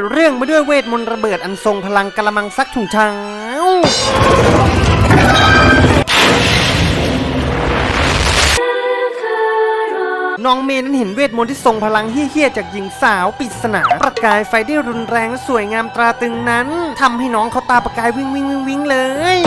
ดเรื่องมาด้วยเวทมนต์ระเบิดอันทรงพลังกระมังซักถุงเท้าน้องเมย์นั้นเห็นเวทมนต์ที่ทรงพลังเฮี้ยๆจากหญิงสาวปริศนาประกายไฟได้รุนแรงและสวยงามตราตึงนั้นทำให้น้องเขาตาประกายวิ่งวิ่งวิ่งวิ่งเลย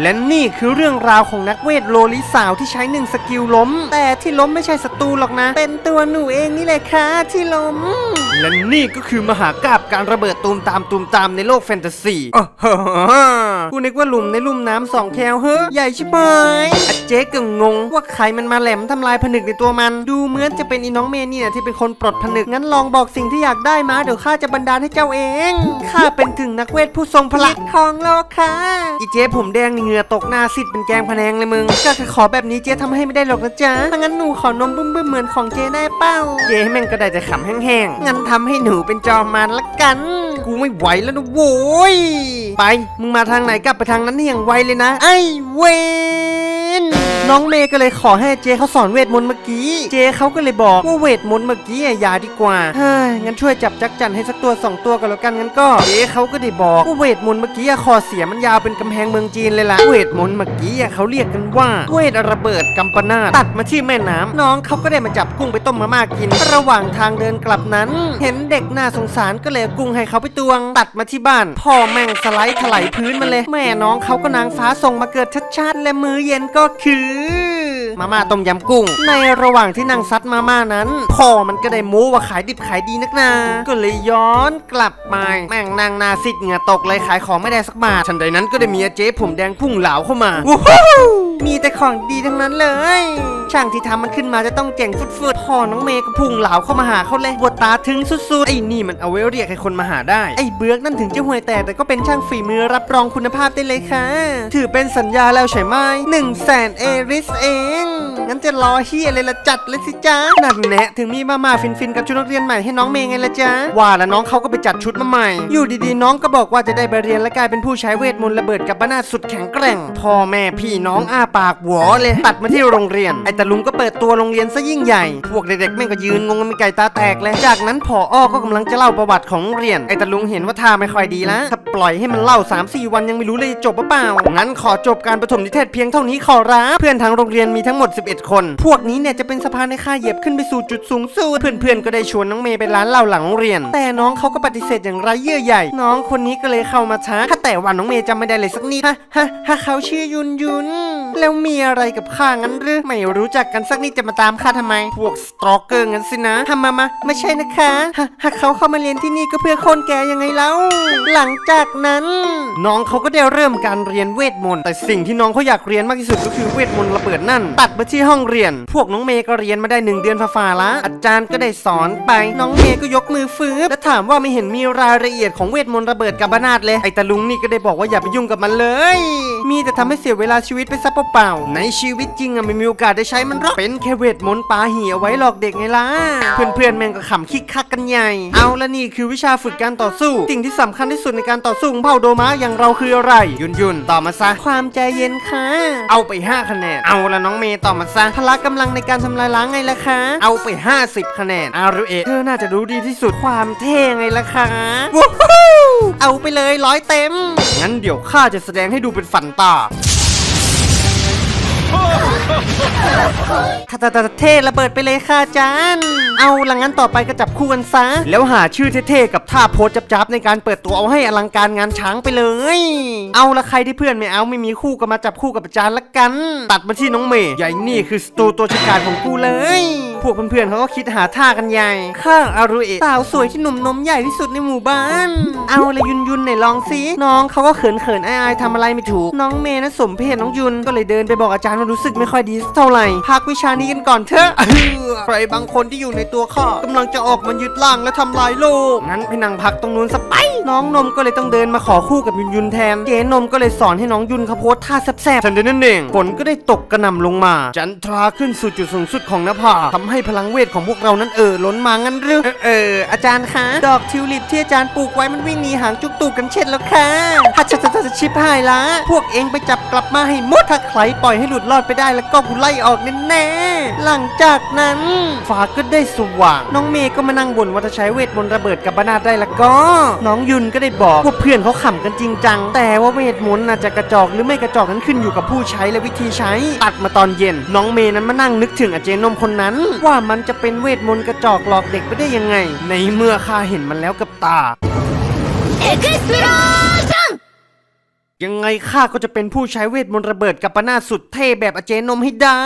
และนี่คือเรื่องราวของนักเวทโลลิสาวที่ใช้หนึ่งสกิลล้ม แต่ที่ล้มไม่ใช่ศัตรูหรอกนะ เป็นตัวหนูเองนี่แหละค่ะที่ล้มและนี่ก็คือมหากาบการระเบิดตูมตามตูมตามในโลกแฟนตาซีอ้อฮ่าฮ่ากูนึกว่าหลุมในลุ่มน้ำสองแคลเฮ้ยใหญ่ชิบหายอาเจ๊ก็งง ว่าใครมันมาแหลมทำลายผนึกในตัวมัน ดูเหมือนจะเป็นอีน้องเมย์เนี่ยที่เป็นคนปลดผนึกงั้นลองบอกสิ่งที่อยากได้มาเดี๋ยวข้าจะบันดาลให้เจ้าเองข้าเป็นถึงนักเวทผู้ทรงพลังของโลกค่ะอีเจ๊ผมแดงนี่เหงื่อตกหน้าซิดเป็นแกงพะแนงเลยมึงก็ขอแบบนี้เจ๊ทำให้ไม่ได้หรอกนะจ๊ะถ้างั้นหนูขอนมบึ้มบึ้มๆเหมือนของเจ๊ได้เป้าเจ๊แม่งก็ได้แต่ขำแห้งๆงั้นทำให้หนูเป็นจอมมารละกัน กูไม่ไหวแล้วนะโว้ย ไป มึงมาทางไหนกลับไปทางนั้นให้อย่างไวเลยนะ ไอ้เวย น้องเมย์ก็เลยขอให้เจเขาสอนเวทมนต์เมื่อกี้ เจเขาก็เลยบอกว่าเวทมนต์เมื่อกี้อย่าดีกว่าเฮ้ยงั้นช่วยจับจักจันให้สักตัวสองตัวก็แล้วกันงั้นก็ เจเขาก็ได้บอกว่าเวทมนต์เมื่อกี้อะคอเสียมันยาวเป็นกำแพงเมืองจีนเลยล่ะเวทมนต์เมื่อกี้อะเขาเรียกกันว่าเวทระเบิดกัมปนาตตัดมาที่แม่น้ำน้องเขาก็ได้มาจับกุ้งไปต้มมาม่ากิน ระหว่างทางเดินกลับนั้น เห็นเด็กน่าสงสารก็เลยกุ้งให้เขาไปตวง ตัดมาที่บ้าน พ่อแม่งสไลด์ถลายพื้นมาเลย แม่น้องเขาก็นางฟ้าส่งมาเกิดชัดๆและมือเย็นก็คือมาม่าต้มยำกุ้ง ในระหว่างที่นางซัดมาม่านั้นพ่อมันก็ได้โม้ว่าขายดิบขายดีนักนาก็เลยย้อนกลับมาแม่งนางนาซิดเหงื่อตกเลยขายของไม่ได้สักบาททันใดนั้นก็ได้มีอาเจ๊ผมแดงพุ่งเหลาเข้ามาวู้ฮู้ มีแต่ของดีทั้งนั้นเลย ช่างที่ทำมันขึ้นมาจะต้องเจ๋งฟุดๆพ่อน้องเมย์ก็พุ่งเหลาเข้ามาหาเขาเลยบวดตาถึงสุดๆไอ้นี่มันเอาไว้เรียกให้คนมาหาได้ไอ้เบือกนั่นถึงจะห่วยแตกแต่ก็เป็นช่างฝีมือรับรองคุณภาพได้เลยค่ะ ถือเป็นสัญญาแล้วใช่ไหมหนึ่งแสนเอริสเองงั้นจะรอเฮียอะไรละจัดเลยสิจ้านั่นแหละถึงมีมามาฟินฟินๆกับชุดนักเรียนใหม่ให้น้องเมย์ไงละจ้าว่าแล้วน้องเขาก็ไปจัดชุดมาใหม่ อยู่ดีๆ น้องก็บอกว่าจะได้ไปเรียนและกลายเป็นผู้ใช้เวทมนต์ระเบิดกับบ้านาสุดแข็งแกร่งพ่อแม่พี่น้องอาปาากหวอเลยตัดมาที่โรงเรียน ไอ้ตาลุงก็เปิดตัวโรงเรียนซะยิ่งใหญ่ พวกเด็กๆแม่งก็ยืนงงกันเป็นไก่ตาแตกเลย จากนั้นผออก็กำลังจะเล่าประวัติของโรงเรียน ไอ้ตาลุงเห็นว่าท่าไม่ค่อยดีแล้วถ้าปล่อยให้มันเล่า 3-4 วันยังไม่รู้เลยจบหรือเปล่า งั้นขอจบการประถมนิเทศเพียงเท่านี้ขอรับเพื่อนทางโรงเรียนมีทั้งหมด 11 คน พวกนี้เนี่ยจะเป็นสะพานในค่าเหยียบขึ้นไปสู่จุดสูงสุดเพื่อนๆก็ได้ชวนน้องเมย์ไปร้านเหล้าหลังโรงเรียน แต่น้องเขาก็ปฏิเสธอย่างไรเยื่อใหญ่ น้องคนนี้ก็เลยเข้ามาช้าแต่วันน้องเมย์จำไม่ได้เลยสักนิดฮะฮะฮะเขาชื่อยุนยุน แล้วมีอะไรกับข้างั้นหรือไม่รู้จักกันสักนิดจะมาตามข้าทำไม พวกสตรอกเกอร์งั้นสินะทำมามาไม่ใช่นะคะหากเขาเข้ามาเรียนที่นี่ก็เพื่อคนแก่ยังไงเล่าหลังจากนั้น น้องเขาก็ได้เริ่มการเรียนเวทมนต์แต่สิ่งที่น้องเขาอยากเรียนมากที่สุดก็คือเวทมนต์ระเบิดนั่น ตัดมาที่ห้องเรียน พวกน้องเมย์ก็เรียนมาได้หนึ่งเดือนฝ่าๆละอาจารย์ก็ได้สอนไปน้องเมย์ก็ยกมือฟื้นและถามว่าไม่เห็นมีรายละเอียดของเวทมนต์ระเบิดกับบานาดเลยไอ้ตาลุงนี่ก็ได้บอกว่าอย่าไปยุ่งกับมันเลย มีแต่ทำให้เสียเวลาชีวิตไปซะเปล่าๆ ในชีวิตจริงอะไม่มีโอกาสได้ใช้มันหรอก เป็นแค่เวทมนต์ปาเหี่ยวไว้หลอกเด็กไงล่ะ เพื่อนๆแม่งก็ขำคิกคักกันใหญ่ เอาละนี่คือวิชาฝึกการต่อสู้ สิ่งที่สำคัญที่สุดในการต่อสู้ของเผ่าโดมาอย่างเราคืออะไร ยุนยุนตอบมาซะ ความใจเย็นค่ะ เอาไป 5 คะแนน เอาละน้องเมย์ตอบมาซะ พละกำลังในการทำลายล้างไงล่ะคะ เอาไป 50 คะแนน อารุเอะเธอน่าจะรู้ดีที่สุดความเท่ไงล่ะคะว้าวเอาไปเลยร้อยเต็ม งั้นเดี๋ยวข้าจะแสดงให้ดูเป็นฝันตา ถ้าตาเท่ระเบิดไปเลยค่ะอาจานเอาหลังั้นต่อไปก็จับคู่กันซะ แล้วหาชื่อเท่ๆกับท่าโพสจับๆในการเปิดตัวเอาให้อลังการงานช้างไปเลย เอาละใครที่เพื่อนไม่เอาไม่มีคู่ก็มาจับคู่กับอาจารย์ละกัน ตัดมาที่น้องเมย์ใหญ่นี่คือสตูตัวฉกาจของกูเลย พวกเพื่อนๆเขาก็คิดหาท่ากันใหญ่ข้างอารุเอะสาวสวยที่หนุ่มนมใหญ่ที่สุดในหมู่บ้าน เอาเลยยุนยุนไหนลองสิน้องเขาก็เขินเขินๆอายๆทำอะไรไม่ถูก น้องเมย์นะสมเพศน้องยุนก็เลยเดินไปบอกอาจารย์ว่ารู้สึกไม่ค่อยดีสักเท่าไหร่พักวิชานี้กันก่อนเถอะใครบางคนที่อยู่ในตัวข้ากำลังจะออกมายึดร่างและทำลายโลกงั้นไปนั่งพักตรงนู้นสไปน้องนมก็เลยต้องเดินมาขอคู่กับยุนยุนแทนเจนมก็เลยสอนให้น้องยุนเขาโพสท่าแซ่บๆทันใดนั้นเองฝนก็ได้ตกกระหน่ำลงมา จันทราขึ้นสู่จุดสูงสุดของหน้าผาทำำให้พลังเวทของพวกเรานั้นเออล้นมางั้นหรือเออเอออาจารย์คะดอกทิวลิปที่อาจารย์ปลูกไว้มันวิ่งหนีหางจุกตูกันเช่นแล้วค่ะฮัชชะชิบหายละพวกเองไปจับกลับมาให้หมดถ้าใครปล่อยให้หลุดรอดไปได้แล้วก็กูไล่ออกแน่ๆหลังจากนั้นฟ้าก็ได้สว่าง น้องเมย์ก็มานั่งบ่นว่าถ้าใช้เวทมนต์ระเบิดกับบานาดได้แล้วก็ น้องยุนก็ได้บอกว่าเพื่อนเขาขำกันจริงจัง แต่ว่าเวทมนต์น่ะจะกระจอกหรือไม่กระจอกนั้นขึ้นอยู่กับผู้ใช้และวิธีใช้ตัดมาตอนเย็น น้องเมย์นั้นมานั่งนึกถึงอาเจนมคนนั้นว่ามันจะเป็นเวทมนต์กระจอกหลอกเด็กไปได้ยังไง ในเมื่อข้าเห็นมันแล้วกับตา เอ็กซ์โร ยังไงข้าก็จะเป็นผู้ใช้เวทมนต์ระเบิดกับปนาสุดเท่แบบอาเจนมให้ได้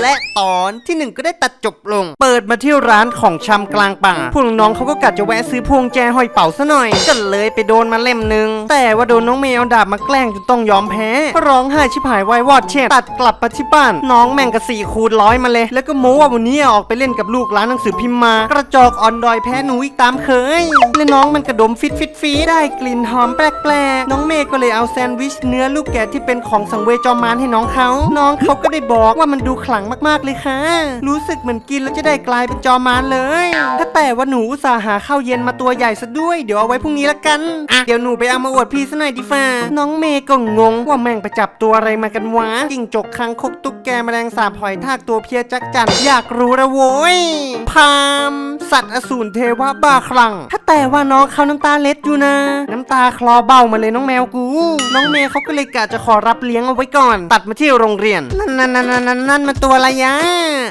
และตอนที่หนึ่งก็ได้ตัดจบลง เปิดมาที่ร้านของชำกลางป่า พวกน้องเขาก็กะจะแวะซื้อพวงแจห้อยเป่าซะหน่อย ก็เลยไปโดนมาเล่มหนึ่งแต่ว่าโดนน้องเมย์เอาดาบมาแกล้งจนต้องยอมแพ้ ร้องไห้ชิบหายวายวอดเช่นตัดกลับมาที่บ้าน น้องแม่งกระสี่คูณร้อยมาเลย แล้วก็โม้ว่าวันนี้ออกไปเล่นกับลูกร้านหนังสือพิมพ์มา กระจอกอ่อนดอยแพ้หนูอีกตามเคย และน้องมันกระดมฟิตฟิตฟีได้กลิ่นหอมแปลกๆน้องเมย์ก็เลยเอาแซนด์วิชเนื้อลูกแกะที่เป็นของสังเวยจอมมารให้น้องเขา น้องเขาก็ได้บอกว่ามันดูขลังมากๆเลยค่ะ รู้สึกเหมือนกินแล้วจะได้กลายเป็นจอมมารเลยถ้าแต่ว่าหนูอุตส่าห์หาข้าวเย็นมาตัวใหญ่ซะด้วย เดี๋ยวเอาไว้พรุ่งนี้ละกันอะเดี๋ยวหนูไปเอามาอวดพี่ซะหน่อยดิฟ้าน้องเมย์ก็งงว่าแม่งไปจับตัวอะไรมากันวะจิ้งจกคังคกตุ๊กแกแมลงสาบหอยทากตัวเพียจักจันอยากรู้ระโว้ยพาม สัตว์อสูรเทวะบ้าคลั่งถ้าแต่ว่าน้องเขาน้ำตาเล็ดอยู่นะ น้ำตาคลอเบ้ามาเลยน้องแมวกู น้องเมย์เขาก็เลยกะจะขอรับเลี้ยงเอาไว้ก่อน ตัดมาที่โรงเรียน นั่นนั่นนั่นนั่นนั่นมันตัวอะไรยะ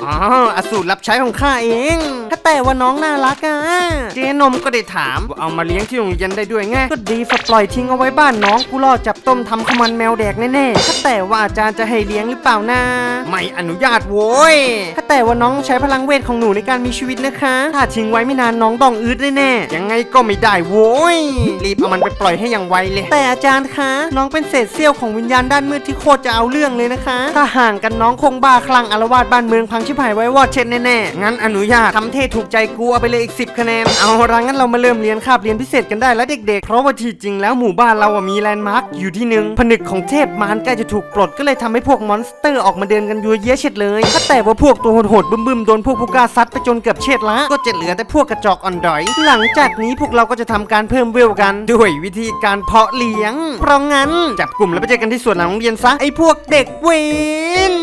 อ๋ออสูรรับใช้ของข้าเองถ้าแต่ว่าน้องน่ารักอะเจนมก็ได้ถามว่าเอามาเลี้ยงที่โรงเรียนได้ด้วยไงก็ดีฝปล่อยทิ้งเอาไว้บ้านน้องกูรอจับต้มทำขมันแมวแดกแน่ๆถ้าแต่ว่าอาจารย์จะให้เลี้ยงหรือเปล่านะไม่อนุญาตโว้ยถ้าแต่ว่าน้องใช้พลังเวทของหนูในการมีชีวิตนะคะถ้าทิ้งไว้ไม่นานน้องต้องอืดแน่ๆยังไงก็ไม่ได้โว้ยรีบเอามันไปปล่อยให้อย่างไวเลย แต่อาจารย์คะน้องเป็นเศษเสี้ยวของวิญญาณด้านมืดที่โคตรจะเอาเรื่องเลยนะคะ ถ้าห่างกันน้องคงบ้าคลั่งอารวาสบ้านเมืองพังชิบหายไว้วอดเช่นแน่ๆงั้นอนุญาตทำเท่ถูกใจกูเอาไปเลยอีก 10 คะแนนเอาละงั้นเรามาเริ่มเรียนคาบเรียนพิเศษกันได้แล้วเด็กๆ เพราะว่าที่จริงแล้วหมู่บ้านเราอะมีแลนด์มาร์คอยู่ที่หนึ่งผนึกของเทพมารใกล้จะถูกปลดก็เลยทำให้พวกมอนสเตอร์ออกมาเดินกันยัวเยี้ยเฉดเลยถ้าแต่ว่าพวกตัวโหดๆบึ้มๆโดนพวกผู้กล้าซัดไปจนเกือบเฉดละก็จะเหลือแต่พวกกระจอกอ่อนดอย หลังจากนี้พวกเราก็จะทำการเพิ่มเวลกัน ด้วยวิธีการเพาะเลี้ยง เพราะงั้นจับกลุ่มแล้วไปเจอกันที่สวนหลังโรงเรียนซะไอ้พวกเด็กเวน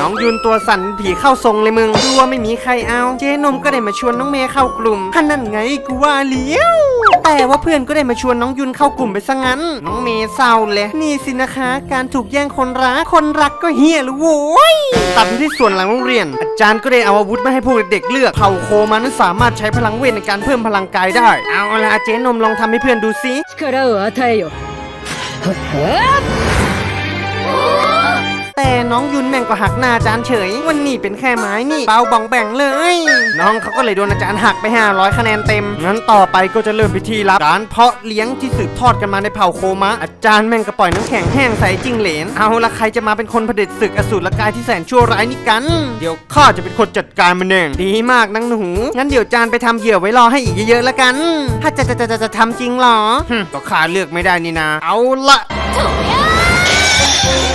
น้องยุนตัวสั่นผีเข้าทรงเลยมึงดูว่าไม่มีใครเอา เจนมก็ได้มาชวนน้องเมย์เข้ากลุ่มท่านนั่นไงกูว่าเลี้ยว แต่ว่าเพื่อนก็ได้มาชวนน้องยุนเข้ากลุ่มไปซะงั้น น้องเมย์เศร้าเลย นี่สินะคะ การถูกแย่งคนรัก คนรักก็เฮียหรือโว้ย ตัดไปที่ส่วนหลังโรงเรียน อาจารย์ก็ได้เอาอาวุธมาให้พวกเด็กๆเลือกเผ่าโคมานั้นสามารถใช้พลังเวทในการเพิ่มพลังกายได้ เอาละเจนมลองทำให้เพื่อนดูสิ 力を与えよはっ แต่ น้องยุนแม่งก็หักหน้าอาจารย์เฉย วันนี้เป็นแค่ไม้นี่เบาบองแบ่งเลย น้องเขาก็เลยโดนอาจารย์หักไป 500 คะแนนเต็ม งั้นต่อไปก็จะเริ่มพิธีรับการเพาะเลี้ยงที่สืบทอดกันมาในเผ่าโคมะ อาจารย์แม่งก็ปล่อยน้ำแข็งแห้งใส่จิงเหลน เอาละใครจะมาเป็นคนเผด็จศึกอสูรกายที่แสนชั่วร้ายนี่กัน เดี๋ยวข้าจะเป็นคนจัดการมันเอง ดีมากนังหนู งั้นเดี๋ยวจานไปทำเหยื่อไว้รอให้อีกเยอะๆแล้วกัน ถ้าจะจะจะจะจะทำจริงเหรอหึก็ข้าเลือกไม่ได้นี่นาเอาละข้าข้าข้า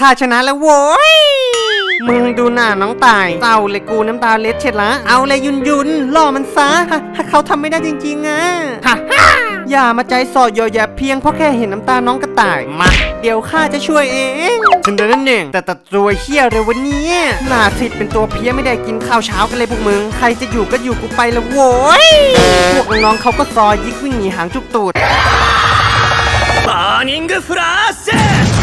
ข้าชนะแล้วโว้ยมึงดูหน้าน้องตายเศร้าเลยกูน้ำตาเล็ดเช็ดละ เอาเลยยุนยุนล่อมันซะเขาทำไม่ได้จริงๆอะอย่ามาใจสอดยอแยเพียงเพราะแค่เห็นน้ำตาน้องกระต่าย มา เดี๋ยวข้าจะช่วยเองฉันเดินเน่งแต่ตัดตัวเฮี้ยเลยวันนี้หน้าทิดเป็นตัวเพี้ยไม่ได้กินข้าวเช้ากันเลยพวกมึง ใครจะอยู่ก็อยู่กูไปละโว้ยพวกน้องเขาก็ซอยยิกวิ่งหนีหางจุกตูด Burning Flash!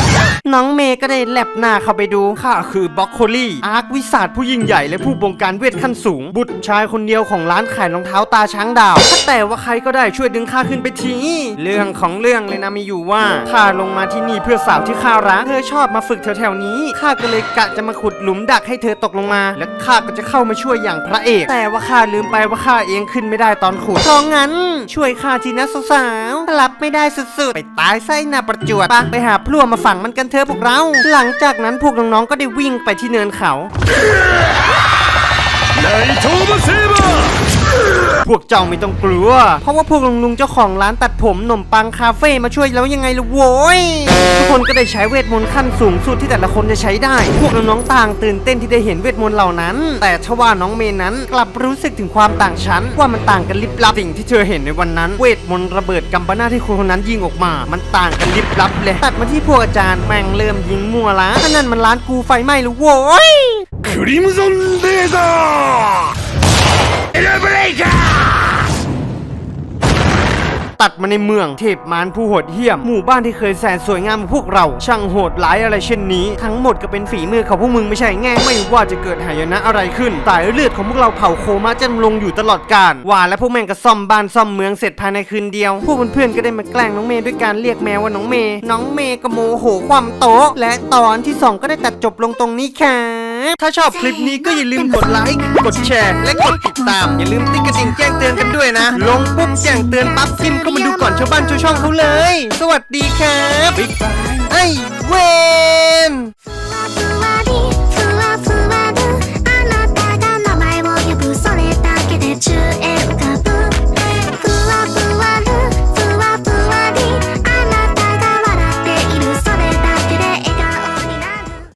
น้องเมย์ก็ได้แลบหน้าเข้าไปดูข้าคือบล็อกโคลี่อาร์ควิสาดผู้ยิ่งใหญ่และผู้บงการเวทขั้นสูง บุตรชายคนเดียวของร้านขายรองเท้าตาช้างดาวถ้าแต่ว่าใครก็ได้ช่วยดึงข้าขึ้นไปที เรื่องของเรื่องเลยนะมีอยู่ว่าข้าลงมาที่นี่เพื่อสาวที่ข้ารักเธอชอบมาฝึกแถวๆนี้ข้าก็เลยกะจะมาขุดหลุมดักให้เธอตกลงมา และข้าก็จะเข้ามาช่วยอย่างพระเอก แต่ว่าข้าลืมไปว่าข้าเองขึ้นไม่ได้ตอนขุดเพราะงั้น ช่วยข้าทีนะสาวๆรับไม่ได้สุดๆไปตายไส้หน้าประจวดปะไปหาพลั่วมาฝังมันกันเถอะอพวกเรา หลังจากนั้นพวกน้องๆก็ได้วิ่งไปที่เนินเขา ในทมาเซบา วกเจ้าไม่ต้องกลัว เพราะว่าพวกลุงลุงเจ้าของร้านตัดผมหนมปังคาเฟ่มาช่วยแล้วยังไงล่ะโว้ยทุกคนก็ได้ใช้เวทมนต์ขั้นสูงสุดที่แต่ละคนจะใช้ได้ พวกน้องๆต่างตื่นเต้นที่ได้เห็นเวทมนต์เหล่านั้น แต่ทว่าน้องเมย์นั้นกลับรู้สึกถึงความต่างชั้น ว่ามันต่างกันลิบลับสิ่งที่เธอเห็นในวันนั้น เวทมนต์ระเบิดกัมปนาที่คนคนนั้นยิงออกมา มันต่างกันลิบลับเลยตัดมาที่พวกอาจารย์แม่งเริ่มยิงมั่วละนั่นมันร้านกูไฟไหม้หรืโว้ยคริมซอนเลเซอร์ ตัดมาในเมืองเทพมารผู้โหดเหี้ยม หมู่บ้านที่เคยแสนสวยงามของพวกเรา ช่างโหดร้ายอะไรเช่นนี้ ทั้งหมดก็เป็นฝีมือของพวกมึงไม่ใช่แง่ไม่ว่าจะเกิดหายนะอะไรขึ้นสายเลือดของพวกเราเผาโคมาจำลงอยู่ตลอดกาลว่าแล้วพวกแม่งก็ซ่อมบ้านซ่อมเมืองเสร็จภายในคืนเดียว พวกเพื่อนๆก็ได้มาแกล้งน้องเมย์ด้วยการเรียกแมวว่าน้องเมย์น้องเมย์ก็โมโหความโต๊ะและตอนที่สองก็ได้ตัดจบลงตรงนี้ค่ะ ถ้าชอบคลิปนี้ก็อย่าลืมกดไลค์ กดแชร์ และกดติดตาม อย่าลืมติ๊กกระดิ่งแจ้งเตือนกันด้วยนะ ลงปุ๊บแจ้งเตือนปั๊บพิมพ์เข้ามาดูก่อนชาวบ้านชาวช่องเขาเลย สวัสดีครับไอ้เวน